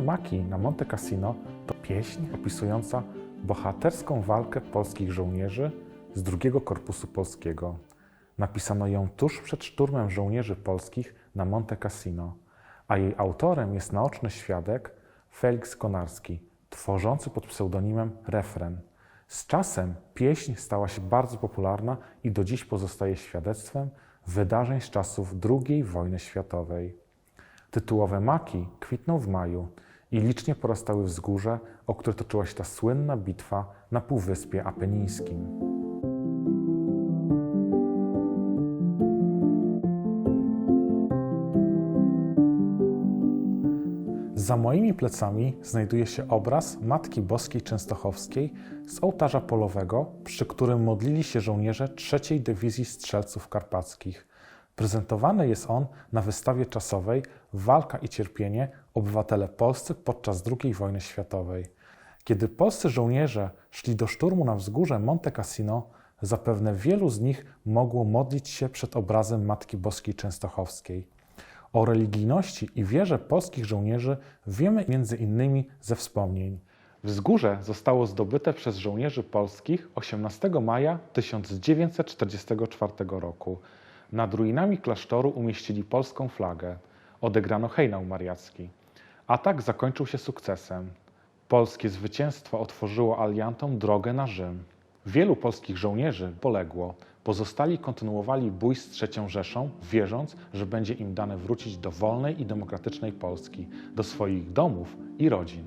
Maki na Monte Cassino to pieśń opisująca bohaterską walkę polskich żołnierzy z drugiego Korpusu Polskiego. Napisano ją tuż przed szturmem żołnierzy polskich na Monte Cassino, a jej autorem jest naoczny świadek Felix Konarski, tworzący pod pseudonimem Refren. Z czasem pieśń stała się bardzo popularna i do dziś pozostaje świadectwem wydarzeń z czasów II wojny światowej. Tytułowe maki kwitną w maju i licznie porastały wzgórze, o które toczyła się ta słynna bitwa na Półwyspie Apenińskim. Za moimi plecami znajduje się obraz Matki Boskiej Częstochowskiej z ołtarza polowego, przy którym modlili się żołnierze III Dywizji Strzelców Karpackich. Prezentowany jest on na wystawie czasowej Walka i cierpienie obywatele polscy podczas II wojny światowej. Kiedy polscy żołnierze szli do szturmu na wzgórze Monte Cassino, zapewne wielu z nich mogło modlić się przed obrazem Matki Boskiej Częstochowskiej. O religijności i wierze polskich żołnierzy wiemy między innymi ze wspomnień. Wzgórze zostało zdobyte przez żołnierzy polskich 18 maja 1944 roku. Nad ruinami klasztoru umieścili polską flagę. Odegrano hejnał mariacki. Atak zakończył się sukcesem. Polskie zwycięstwo otworzyło aliantom drogę na Rzym. Wielu polskich żołnierzy poległo. Pozostali kontynuowali bój z III Rzeszą, wierząc, że będzie im dane wrócić do wolnej i demokratycznej Polski, do swoich domów i rodzin.